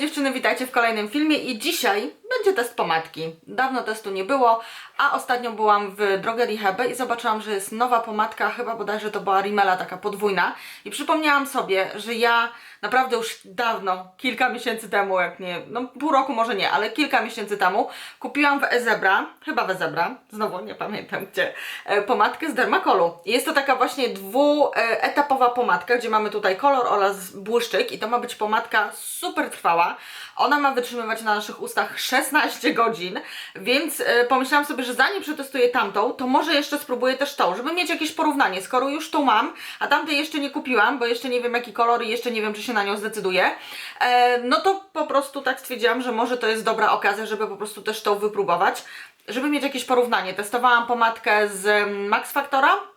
Dziewczyny, witajcie w kolejnym filmie i dzisiaj będzie test pomadki. Dawno testu nie było, a ostatnio byłam w drogerii Hebe i zobaczyłam, że jest nowa pomadka, chyba bodajże to była Rimmela taka podwójna i przypomniałam sobie, że ja naprawdę już dawno, kilka miesięcy temu, jak nie, no pół roku może nie, ale kilka miesięcy temu kupiłam w Ezebra, chyba w Ezebra, znowu nie pamiętam gdzie, e, pomadkę z Dermacolu. Jest to taka właśnie dwuetapowa pomadka, gdzie mamy tutaj kolor oraz błyszczyk i to ma być pomadka super trwała. Ona ma wytrzymywać na naszych ustach 16 godzin, więc e, pomyślałam sobie, że zanim przetestuję tamtą, to może jeszcze spróbuję też tą, żeby mieć jakieś porównanie. Skoro już tą mam, a tamtej jeszcze nie kupiłam, bo jeszcze nie wiem jaki kolor i jeszcze nie wiem, czy się na nią zdecyduję, e, no to po prostu tak stwierdziłam, że może to jest dobra okazja, żeby po prostu też tą wypróbować, żeby mieć jakieś porównanie. Testowałam pomadkę z mm, Max Factora,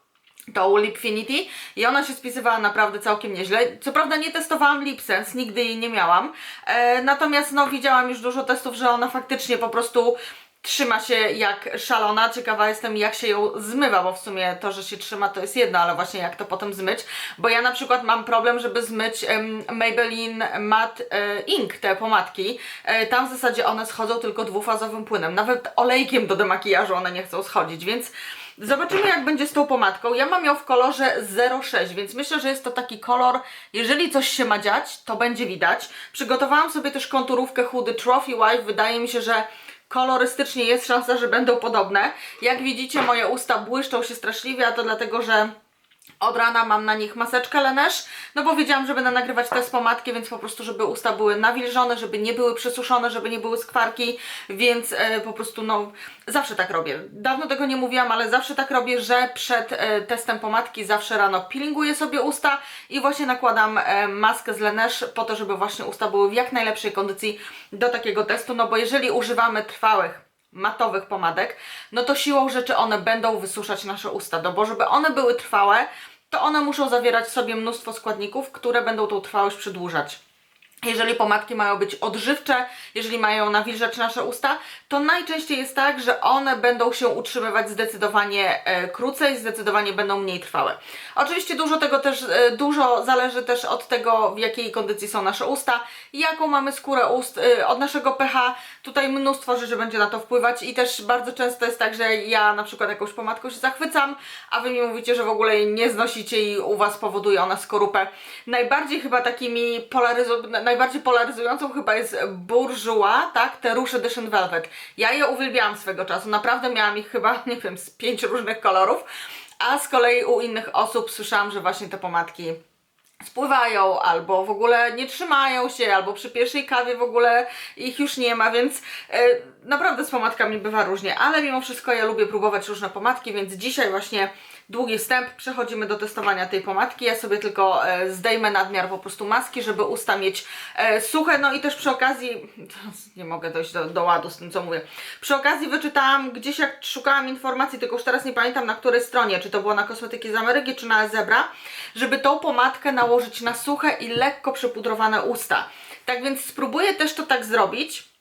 tą Lipfinity i ona się spisywała naprawdę całkiem nieźle. Co prawda nie testowałam LipSense, nigdy jej nie miałam, e, natomiast no widziałam już dużo testów, że ona faktycznie po prostu trzyma się jak szalona. Ciekawa jestem jak się ją zmywa, bo w sumie to, że się trzyma to jest jedno, ale właśnie jak to potem zmyć, bo ja na przykład mam problem, żeby zmyć em, Maybelline Matte e, Ink, te pomadki. E, tam w zasadzie one schodzą tylko dwufazowym płynem, nawet olejkiem do demakijażu one nie chcą schodzić, więc Zobaczymy jak będzie z tą pomadką. Ja mam ją w kolorze 06, więc myślę, że jest to taki kolor, jeżeli coś się ma dziać, to będzie widać. Przygotowałam sobie też konturówkę chudy Trophy Wife. Wydaje mi się, że kolorystycznie jest szansa, że będą podobne. Jak widzicie moje usta błyszczą się straszliwie, a to dlatego, że od rana mam na nich maseczkę Laneige, no bo wiedziałam, że będę nagrywać test pomadki, więc po prostu, żeby usta były nawilżone, żeby nie były przesuszone, żeby nie były skwarki, więc e, po prostu no zawsze tak robię. Dawno tego nie mówiłam, ale zawsze tak robię, że przed e, testem pomadki zawsze rano peelinguję sobie usta i właśnie nakładam e, maskę z Laneige po to, żeby właśnie usta były w jak najlepszej kondycji do takiego testu, no bo jeżeli używamy trwałych matowych pomadek, no to siłą rzeczy one będą wysuszać nasze usta. No bo żeby one były trwałe, to one muszą zawierać w sobie mnóstwo składników, które będą tą trwałość przedłużać. Jeżeli pomadki mają być odżywcze, jeżeli mają nawilżać nasze usta, to najczęściej jest tak, że one będą się utrzymywać zdecydowanie e, krócej, zdecydowanie będą mniej trwałe. Oczywiście dużo tego też, e, dużo zależy też od tego, w jakiej kondycji są nasze usta, jaką mamy skórę ust, e, od naszego pH. Tutaj mnóstwo rzeczy będzie na to wpływać i też bardzo często jest tak, że ja na przykład jakąś pomadką się zachwycam, a Wy mi mówicie, że w ogóle jej nie znosicie i u Was powoduje ona skorupę. Najbardziej chyba takimi polaryzującymi najbardziej polaryzującą chyba jest Bourjois, tak? Te Rouge Edition Velvet. Ja je uwielbiałam swego czasu, naprawdę miałam ich chyba, nie wiem, z pięć różnych kolorów, a z kolei u innych osób słyszałam, że właśnie te pomadki spływają, albo w ogóle nie trzymają się, albo przy pierwszej kawie w ogóle ich już nie ma, więc e, naprawdę z pomadkami bywa różnie, ale mimo wszystko ja lubię próbować różne pomadki, więc dzisiaj właśnie długi wstęp, przechodzimy do testowania tej pomadki. Ja sobie tylko e, zdejmę nadmiar po prostu maski, żeby usta mieć e, suche, no i też przy okazji, nie mogę dojść do, do ładu z tym co mówię, przy okazji wyczytałam gdzieś jak szukałam informacji, tylko już teraz nie pamiętam na której stronie, czy to było na Kosmetyki z Ameryki, czy na Zebra, żeby tą pomadkę nałożyć na suche i lekko przypudrowane usta. Tak więc spróbuję też to tak zrobić.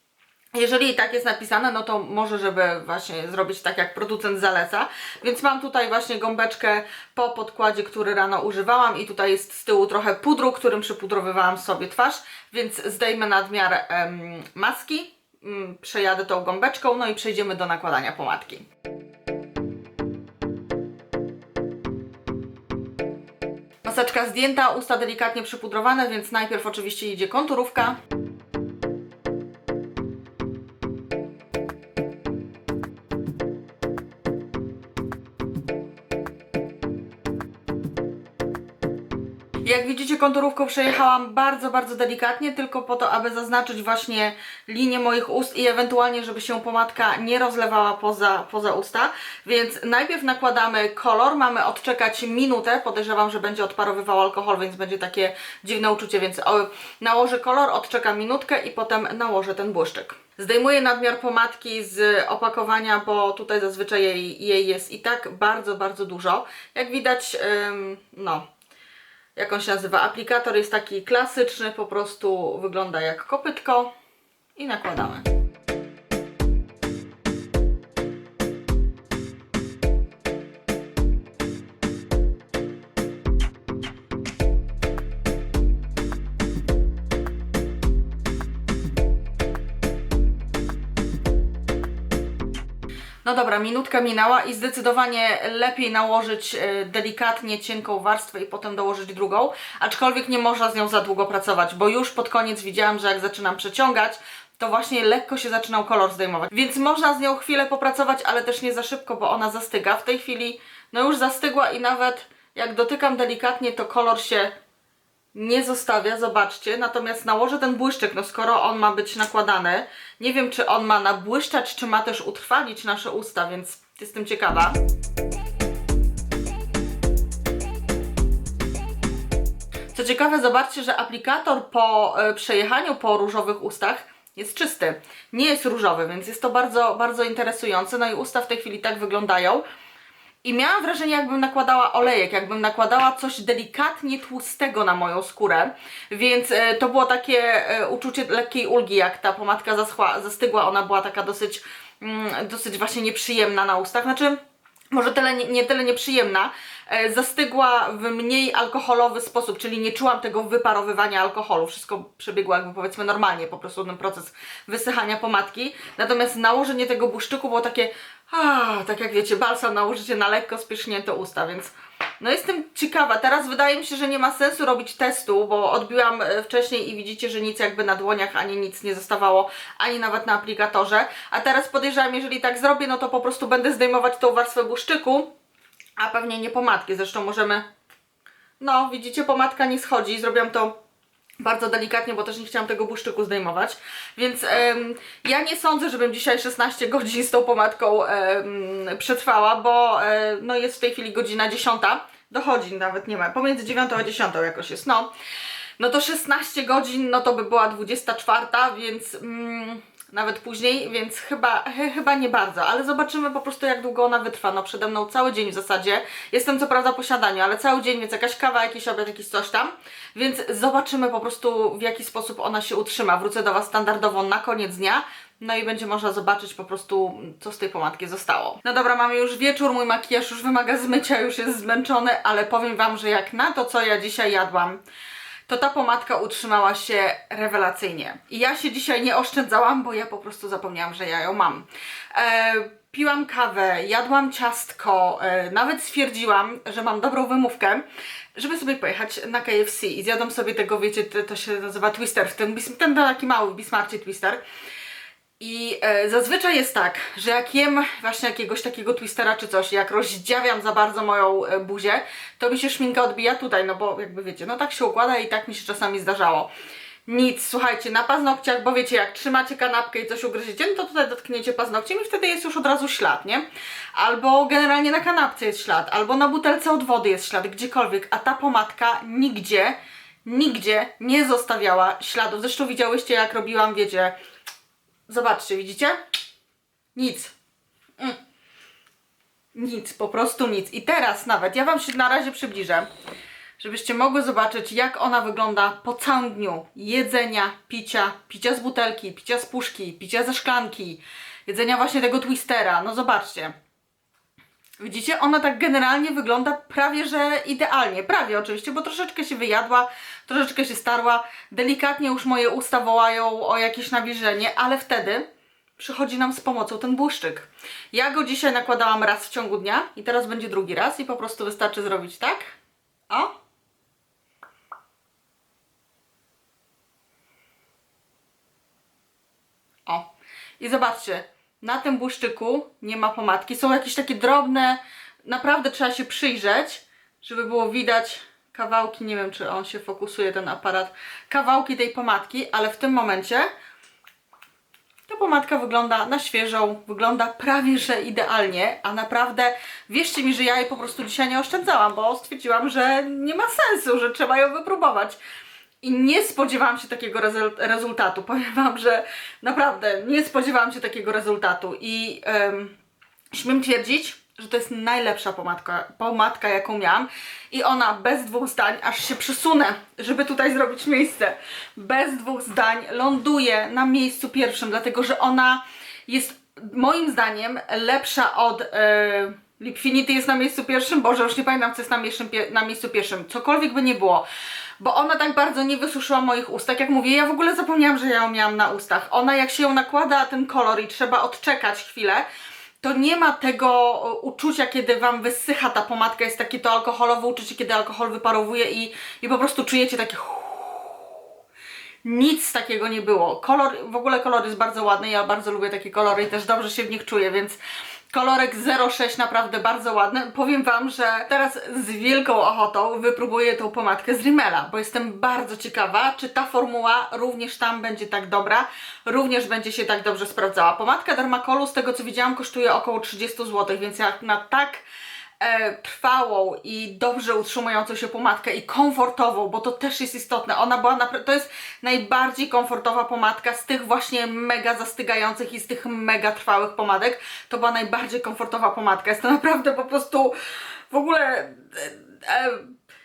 Jeżeli tak jest napisane, no to może, żeby właśnie zrobić tak, jak producent zaleca. Więc mam tutaj właśnie gąbeczkę po podkładzie, który rano używałam i tutaj jest z tyłu trochę pudru, którym przypudrowywałam sobie twarz, więc zdejmę nadmiar em, maski, mm, przejadę tą gąbeczką, no i przejdziemy do nakładania pomadki. Maseczka zdjęta, usta delikatnie przypudrowane, więc najpierw oczywiście idzie konturówka. Jak widzicie, konturówką przejechałam bardzo, bardzo delikatnie, tylko po to, aby zaznaczyć właśnie linię moich ust i ewentualnie, żeby się pomadka nie rozlewała poza, poza usta. Więc najpierw nakładamy kolor, mamy odczekać minutę, podejrzewam, że będzie odparowywał alkohol, więc będzie takie dziwne uczucie, więc o, nałożę kolor, odczekam minutkę i potem nałożę ten błyszczyk. Zdejmuję nadmiar pomadki z opakowania, bo tutaj zazwyczaj jej, jej jest i tak bardzo, bardzo dużo. Jak widać, ym, no, jak on się nazywa, aplikator jest taki klasyczny, po prostu wygląda jak kopytko i nakładamy. No dobra, minutka minęła i zdecydowanie lepiej nałożyć e, delikatnie cienką warstwę i potem dołożyć drugą, aczkolwiek nie można z nią za długo pracować, bo już pod koniec widziałam, że jak zaczynam przeciągać, to właśnie lekko się zaczynał kolor zdejmować. Więc można z nią chwilę popracować, ale też nie za szybko, bo ona zastyga. W tej chwili no już zastygła i nawet jak dotykam delikatnie, to kolor się nie zostawia, zobaczcie. Natomiast nałożę ten błyszczyk, no skoro on ma być nakładany, nie wiem czy on ma nabłyszczać, czy ma też utrwalić nasze usta, więc jestem ciekawa. Co ciekawe, zobaczcie, że aplikator po e, przejechaniu po różowych ustach jest czysty. Nie jest różowy, więc jest to bardzo, bardzo interesujące. No i usta w tej chwili tak wyglądają. I miałam wrażenie, jakbym nakładała olejek, jakbym nakładała coś delikatnie tłustego na moją skórę, więc e, to było takie e, uczucie lekkiej ulgi, jak ta pomadka zaschła, zastygła, ona była taka dosyć, mm, dosyć właśnie nieprzyjemna na ustach, znaczy może tyle, nie, tyle nieprzyjemna, e, zastygła w mniej alkoholowy sposób, czyli nie czułam tego wyparowywania alkoholu. Wszystko przebiegło jakby powiedzmy normalnie, po prostu ten proces wysychania pomadki. Natomiast nałożenie tego błyszczyku było takie, a, tak jak wiecie, balsam nałożycie na lekko spiesznięte usta, więc no jestem ciekawa. Teraz wydaje mi się, że nie ma sensu robić testu, bo odbiłam e, wcześniej i widzicie, że nic jakby na dłoniach ani nic nie zostawało, ani nawet na aplikatorze. A teraz podejrzewam, jeżeli tak zrobię, no to po prostu będę zdejmować tą warstwę błyszczyku, a pewnie nie pomadki. Zresztą możemy... No, widzicie, pomadka nie schodzi. Zrobiłam to bardzo delikatnie, bo też nie chciałam tego błyszczyku zdejmować. Więc em, ja nie sądzę, żebym dzisiaj 16 godzin z tą pomadką em, przetrwała, bo e, no jest w tej chwili godzina 10. Dochodzi nawet nie ma. Pomiędzy 9 a 10 jakoś jest. No, no to 16 godzin, no to by była 24, więc mm, nawet później, więc chyba, ch chyba nie bardzo, ale zobaczymy po prostu jak długo ona wytrwa. No przede mną cały dzień w zasadzie. Jestem co prawda po siadaniu, ale cały dzień, więc jakaś kawa, jakiś obiad, jakiś coś tam. Więc zobaczymy po prostu w jaki sposób ona się utrzyma. Wrócę do Was standardowo na koniec dnia. No i będzie można zobaczyć po prostu, co z tej pomadki zostało. No dobra, mamy już wieczór, mój makijaż już wymaga zmycia, już jest zmęczony, ale powiem Wam, że jak na to, co ja dzisiaj jadłam, to ta pomadka utrzymała się rewelacyjnie. I ja się dzisiaj nie oszczędzałam, bo ja po prostu zapomniałam, że ja ją mam. E, piłam kawę, jadłam ciastko, e, nawet stwierdziłam, że mam dobrą wymówkę, żeby sobie pojechać na KFC i zjadłam sobie tego, wiecie, to, to się nazywa twister, w tym, ten taki mały Bismarcie twister. I e, zazwyczaj jest tak, że jak jem właśnie jakiegoś takiego twistera czy coś, jak rozdziawiam za bardzo moją e, buzię, to mi się szminka odbija tutaj, no bo jakby wiecie, no tak się układa i tak mi się czasami zdarzało. Nic, słuchajcie, na paznokciach, bo wiecie, jak trzymacie kanapkę i coś ugryziecie, no to tutaj dotkniecie paznokciem i wtedy jest już od razu ślad, nie? Albo generalnie na kanapce jest ślad, albo na butelce od wody jest ślad, gdziekolwiek, a ta pomadka nigdzie, nigdzie nie zostawiała śladów. Zresztą widziałyście, jak robiłam, wiecie, Zobaczcie, widzicie? Nic. Mm. Nic, po prostu nic. I teraz nawet, ja Wam się na razie przybliżę, żebyście mogły zobaczyć, jak ona wygląda po całym dniu. Jedzenia, picia, picia z butelki, picia z puszki, picia ze szklanki, jedzenia właśnie tego twistera. No zobaczcie. Widzicie, ona tak generalnie wygląda prawie że idealnie. Prawie oczywiście, bo troszeczkę się wyjadła, troszeczkę się starła. Delikatnie już moje usta wołają o jakieś nawilżenie, ale wtedy przychodzi nam z pomocą ten błyszczyk. Ja go dzisiaj nakładałam raz w ciągu dnia i teraz będzie drugi raz i po prostu wystarczy zrobić tak. O. O. I zobaczcie, na tym błyszczyku nie ma pomadki. Są jakieś takie drobne, naprawdę trzeba się przyjrzeć, żeby było widać kawałki, nie wiem czy on się fokusuje ten aparat, kawałki tej pomadki, ale w tym momencie ta pomadka wygląda na świeżą, wygląda prawie że idealnie, a naprawdę wierzcie mi, że ja jej po prostu dzisiaj nie oszczędzałam, bo stwierdziłam, że nie ma sensu, że trzeba ją wypróbować. I nie spodziewałam się takiego rezultatu. Powiem Wam, że naprawdę nie spodziewałam się takiego rezultatu. I em, śmiem twierdzić, że to jest najlepsza pomadka, pomadka, jaką miałam. I ona bez dwóch zdań, aż się przesunę, żeby tutaj zrobić miejsce. Bez dwóch zdań ląduje na miejscu pierwszym, dlatego że ona jest moim zdaniem lepsza od. E, Lipfinity jest na miejscu pierwszym, Boże, już nie pamiętam, co jest na, miejscu na miejscu pierwszym. Cokolwiek by nie było. Bo ona tak bardzo nie wysuszyła moich ust. Tak jak mówię, ja w ogóle zapomniałam, że ja ją miałam na ustach. Ona jak się ją nakłada, ten kolor i trzeba odczekać chwilę, to nie ma tego e, uczucia, kiedy wam wysycha ta pomadka, jest takie to alkoholowe uczucie, kiedy alkohol wyparowuje i, i po prostu czujecie takie nic takiego nie było. Kolor, w ogóle kolor jest bardzo ładny, ja bardzo lubię takie kolory i też dobrze się w nich czuję, więc kolorek 06 naprawdę bardzo ładny. Powiem Wam, że teraz z wielką ochotą wypróbuję tą pomadkę z Rimmela, bo jestem bardzo ciekawa, czy ta formuła również tam będzie tak dobra, również będzie się tak dobrze sprawdzała. Pomadka Dermacolu, z tego co widziałam, kosztuje około 30 zł, więc jak na tak trwałą i dobrze utrzymującą się pomadkę i komfortową, bo to też jest istotne. Ona była to jest najbardziej komfortowa pomadka z tych właśnie mega zastygających i z tych mega trwałych pomadek. To była najbardziej komfortowa pomadka. Jest to naprawdę po prostu w ogóle e, e,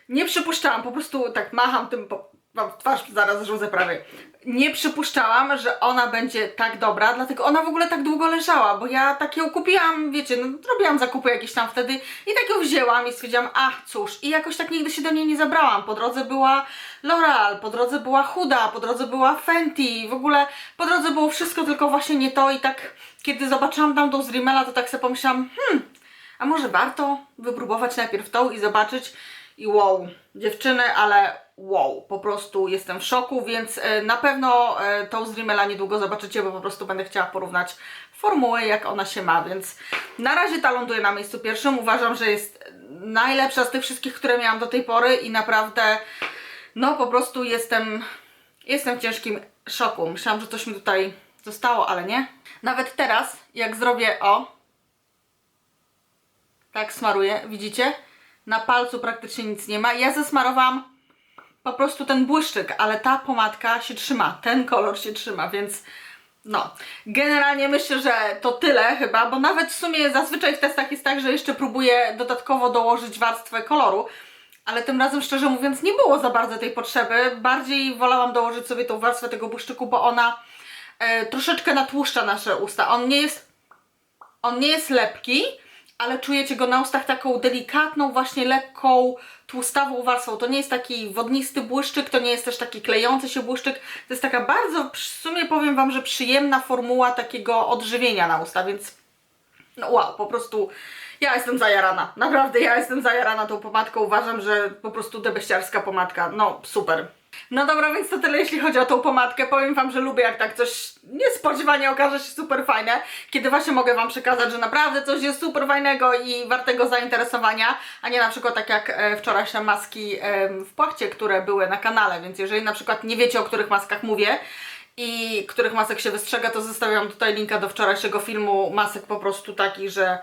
nie przypuszczałam, po prostu tak macham tym wam w twarz zaraz rzucę prawie. Nie przypuszczałam, że ona będzie tak dobra, dlatego ona w ogóle tak długo leżała, bo ja tak ją kupiłam, wiecie, no robiłam zakupy jakieś tam wtedy i tak ją wzięłam i stwierdziłam, ach cóż, i jakoś tak nigdy się do niej nie zabrałam. Po drodze była L'Oreal, po drodze była Huda, po drodze była Fenty, w ogóle po drodze było wszystko, tylko właśnie nie to i tak kiedy zobaczyłam tam tą z Rimmela, to tak sobie pomyślałam, hmm, a może warto wypróbować najpierw tą i zobaczyć i wow, dziewczyny, ale wow, po prostu jestem w szoku, więc e, na pewno e, tą z Rimmela niedługo zobaczycie, bo po prostu będę chciała porównać formułę, jak ona się ma, więc na razie ta ląduje na miejscu pierwszym. Uważam, że jest najlepsza z tych wszystkich, które miałam do tej pory i naprawdę, no po prostu jestem, jestem w ciężkim szoku. Myślałam, że coś mi tutaj zostało, ale nie. Nawet teraz, jak zrobię o, tak smaruję, widzicie? Na palcu praktycznie nic nie ma. Ja zasmarowałam po prostu ten błyszczyk, ale ta pomadka się trzyma, ten kolor się trzyma, więc no. Generalnie myślę, że to tyle chyba, bo nawet w sumie zazwyczaj w testach jest tak, że jeszcze próbuję dodatkowo dołożyć warstwę koloru, ale tym razem szczerze mówiąc nie było za bardzo tej potrzeby. Bardziej wolałam dołożyć sobie tą warstwę tego błyszczyku, bo ona e, troszeczkę natłuszcza nasze usta. On nie jest on nie jest lepki, ale czujecie go na ustach taką delikatną, właśnie lekką, tłustawą warstwą. To nie jest taki wodnisty błyszczyk, to nie jest też taki klejący się błyszczyk. To jest taka bardzo, w sumie powiem Wam, że przyjemna formuła takiego odżywienia na usta, więc no wow, po prostu ja jestem zajarana. Naprawdę ja jestem zajarana tą pomadką. Uważam, że po prostu debeściarska pomadka. No super. No dobra, więc to tyle jeśli chodzi o tą pomadkę. Powiem Wam, że lubię jak tak coś niespodziewanie okaże się super fajne, kiedy właśnie mogę Wam przekazać, że naprawdę coś jest super fajnego i wartego zainteresowania, a nie na przykład tak jak e, wczorajsze maski w płachcie, które były na kanale, więc jeżeli na przykład nie wiecie o których maskach mówię, i których masek się wystrzega, to zostawiam tutaj linka do wczorajszego filmu masek po prostu takich, że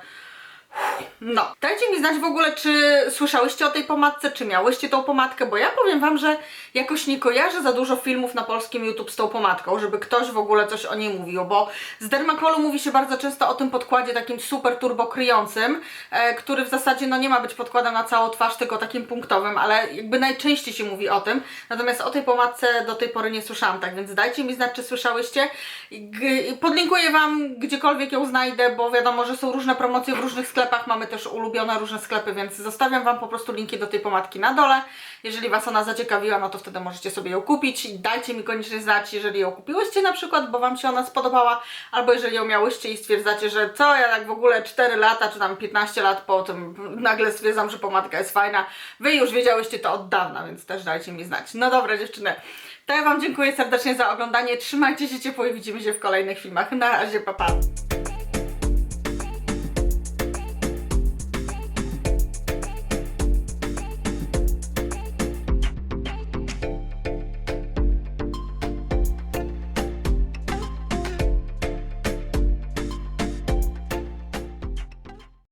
no, dajcie mi znać w ogóle, czy słyszałyście o tej pomadce, czy miałyście tą pomadkę, bo ja powiem Wam, że jakoś nie kojarzę za dużo filmów na polskim YouTube z tą pomadką, żeby ktoś w ogóle coś o niej mówił, bo z Dermacolu mówi się bardzo często o tym podkładzie takim super turbo kryjącym, e, który w zasadzie no nie ma być podkładem na całą twarz, tylko takim punktowym, ale jakby najczęściej się mówi o tym, natomiast o tej pomadce do tej pory nie słyszałam, tak więc dajcie mi znać, czy słyszałyście. G- podlinkuję Wam gdziekolwiek ją znajdę, bo wiadomo, że są różne promocje w różnych sklepach, mamy też ulubione różne sklepy, więc zostawiam Wam po prostu linki do tej pomadki na dole. Jeżeli Was ona zaciekawiła, no to wtedy możecie sobie ją kupić i dajcie mi koniecznie znać, jeżeli ją kupiłyście na przykład, bo Wam się ona spodobała, albo jeżeli ją miałyście i stwierdzacie, że co, ja tak w ogóle 4 lata, czy tam 15 lat po tym nagle stwierdzam, że pomadka jest fajna. Wy już wiedziałyście to od dawna, więc też dajcie mi znać. No dobra dziewczyny, to ja Wam dziękuję serdecznie za oglądanie, trzymajcie się ciepło i widzimy się w kolejnych filmach. Na razie, pa pa!